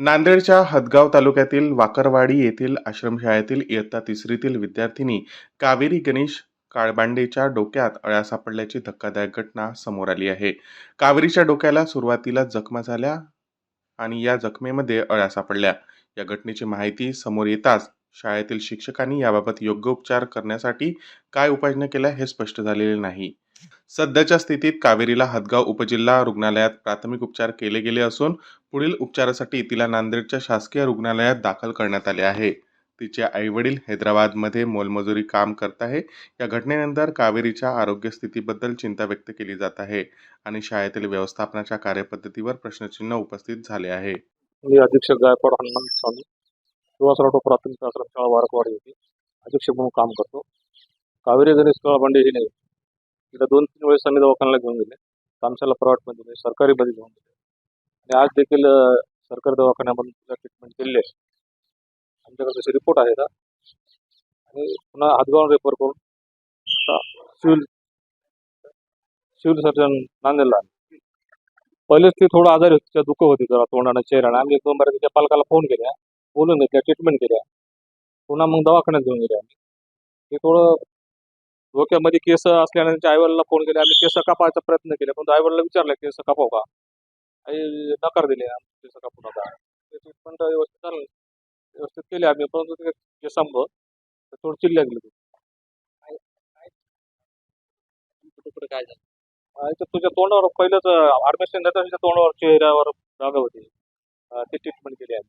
नांदेडच्या हदगाव तालुक्यातील वाकरवाडी येथील आश्रमशाळेतील इयत्ता तिसरीतील विद्यार्थिनी कावेरी गणेश काळबांडेच्या डोक्यात अळ्या सापडल्याची धक्कादायक घटना समोर आली आहे. कावेरीच्या डोक्याला सुरुवातीला जखमा झाल्या आणि या जखमेमध्ये अळ्या सापडल्या. या घटनेची माहिती समोर येताच शाळेतील शिक्षकांनी याबाबत योग्य उपचार करण्यासाठी काय उपाययोजना केल्या हे स्पष्ट झालेले नाही. सध्याच्या स्थितीत कावेरीला हदगाव उपजिल्हा रुग्णालयात प्राथमिक उपचार केले गेले असून पुढील उपचारासाठी तिला नांदेडच्या शासकीय रुग्णालयात दाखल करण्यात आले आहे. तिचे आईवडील हैदराबादमध्ये मोलमजुरी काम करत आहे. या घटनेनंतर कावेरीच्या आरोग्य स्थितीबद्दल चिंता व्यक्त केली जात आहे आणि शाळेतील व्यवस्थापनाच्या कार्यपद्धतीवर प्रश्नचिन्ह उपस्थित झाले आहे. मी अधीक्षक गायकवाड हनुमान स्वामी सुहासराव प्राथमिक आश्रमशाळा वारकवाडी येथे अधीक्षक म्हणून काम करतो. कावेरी गणेश कळाबांडे हिने नाही तिला दोन तीन वेळेस आम्ही दवाखान्याला घेऊन गेले. तामशाला प्रायव्हेटमध्ये सरकारी सरकारीमध्ये घेऊन गेले. आज देखील सरकार सरकारी दवाखान्यामधून तिला ट्रीटमेंट केलेली आहे. आमच्याकडे तसे रिपोर्ट आहेत आणि पुन्हा हातगाव रेफर करून सिव्हिल सिव्हिल सर्जन नांदेडला पहिलेच ती थोडं आजारी होती तिच्या दुःख होती जरा तोंडाने चेहऱ्याने आम्ही एक दोन बार तिच्या पालकाला फोन केल्या बोलून घेतल्या ट्रीटमेंट केल्या. पुन्हा मग दवाखान्यात घेऊन गेले आम्ही. ते थोडं डोक्यामध्ये केस असल्याने त्यांच्या आईवडिला फोन केले. आम्ही केस कापायचा प्रयत्न केला पण आईवडिला विचारलं केस कापाव का? आई नकार दिले आम्ही केस कापू नका ते ट्रीटमेंट व्यवस्थित झालं व्यवस्थित केली आम्ही परंतु ते केसामुळं ते थोडं चिल्ल्या गेली कुठे काय झालं? आणि तुझ्या तोंडावर पहिलंच ऍडमिशन देता तिच्या तोंडावर चेहऱ्यावर जागा होती. ती ट्रीटमेंट केली आहे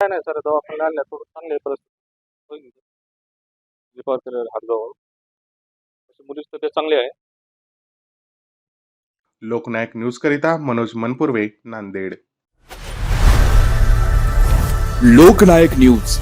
काय नाही सर दवाखान्यात आणल्या थोडं चांगली परिस्थिती. हातगावर मुलीची तब्येत चांगली आहे. लोकनायक न्यूजकरिता मनोज मनपूर्वे नांदेड. लोकनायक न्यूज.